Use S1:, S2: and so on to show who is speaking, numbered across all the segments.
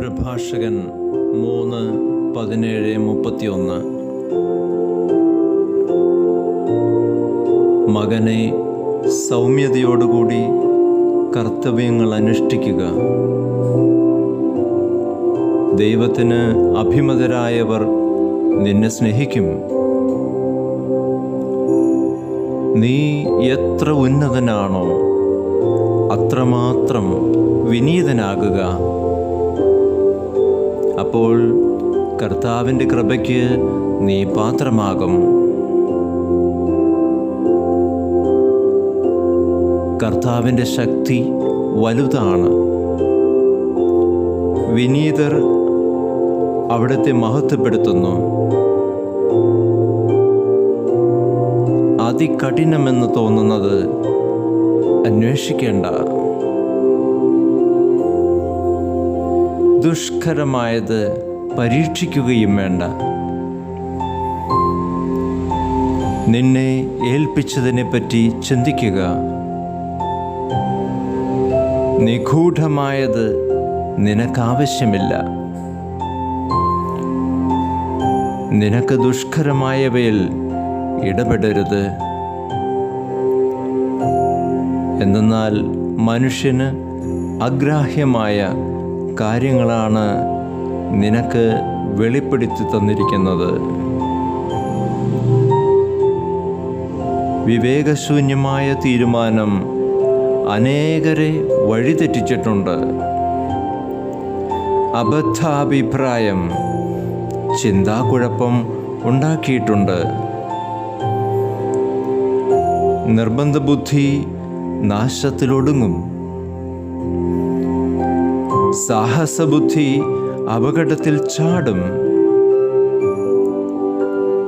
S1: പ്രഭാഷകൻ മൂന്ന് പതിനേഴ് മുപ്പത്തിയൊന്ന്. മകനെ സൗമ്യതയോടുകൂടി കർത്തവ്യങ്ങൾ അനുഷ്ഠിക്കുക. ദൈവത്തിന് അഭിമതരായവർ നിന്നെ സ്നേഹിക്കും. നീ എത്ര ഉന്നതനാണോ അത്രമാത്രം വിനീതനാകുക. അപ്പോൾ കർത്താവിന്റെ കൃപയ്ക്ക് നീ പാത്രമാകും. കർത്താവിന്റെ ശക്തി വലുതാണ്. വിനീതർ അവിടുത്തെ മഹത്വപ്പെടുത്തുന്നു. അതികഠിനമെന്ന് തോന്നുന്നത് അന്വേഷിക്കേണ്ട. ദുഷ്കരമായത് പരീക്ഷിക്കുകയും വേണ്ട. നിന്നെ ഏൽപ്പിച്ചതിനെപ്പറ്റി ചിന്തിക്കുക. നിഗൂഢമായത് നിനക്കാവശ്യമില്ല. നിനക്ക് ദുഷ്കരമായവയിൽ ഇടപെടരുത്. എന്നാൽ മനുഷ്യന് അഗ്രാഹ്യമായ കാര്യങ്ങളാണ് നിനക്ക് വെളിപ്പെടുത്തി തന്നിരിക്കുന്നത്. വിവേകശൂന്യമായ തീരുമാനം അനേകരെ വഴിതെറ്റിച്ചിട്ടുണ്ട്. അബദ്ധാഭിപ്രായം ചിന്താക്കുഴപ്പം ഉണ്ടാക്കിയിട്ടുണ്ട്. നിർബന്ധബുദ്ധി നാശത്തിലൊടുങ്ങും. സാഹസബുദ്ധി അപകടത്തിൽ ചാടും.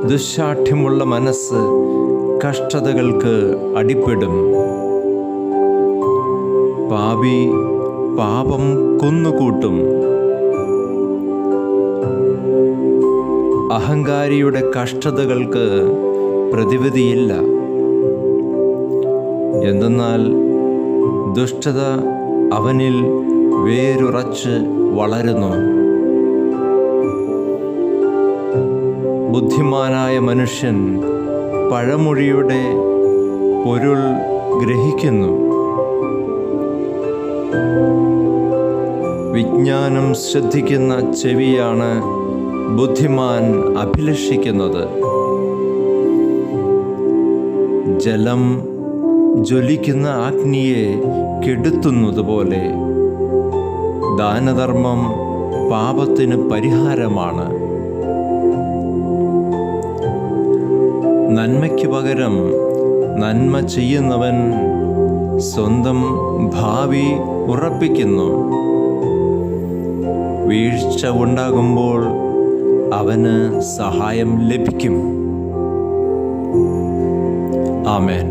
S1: ദുശാഠ്യമുള്ള മനസ്സ് കഷ്ടതകൾക്ക് അടിപ്പെടും. പാപി പാപം കൊന്നുകൂട്ടും. അഹങ്കാരിയുടെ കഷ്ടതകൾക്ക് പ്രതിവിധിയില്ല. എന്തെന്നാൽ ദുഷ്ടത അവനിൽ വേരുറച്ച് വളരുന്നു. ബുദ്ധിമാനായ മനുഷ്യൻ പഴമൊഴിയുടെ പൊരുൾ ഗ്രഹിക്കുന്നു. വിജ്ഞാനം ശ്രദ്ധിക്കുന്ന ചെവിയാണ് ബുദ്ധിമാൻ അഭിലഷിക്കുന്നത്. ജലം ജ്വലിക്കുന്ന അഗ്നിയെ കെടുത്തുന്നതുപോലെ ദാനധർമ്മം പാപത്തിന് പരിഹാരമാണ്. നന്മയ്ക്ക് പകരം നന്മ ചെയ്യുന്നവൻ സ്വന്തം ഭാവി ഉറപ്പിക്കുന്നു. വീഴ്ച ഉണ്ടാകുമ്പോൾ അവന് സഹായം ലഭിക്കും. ആമേൻ.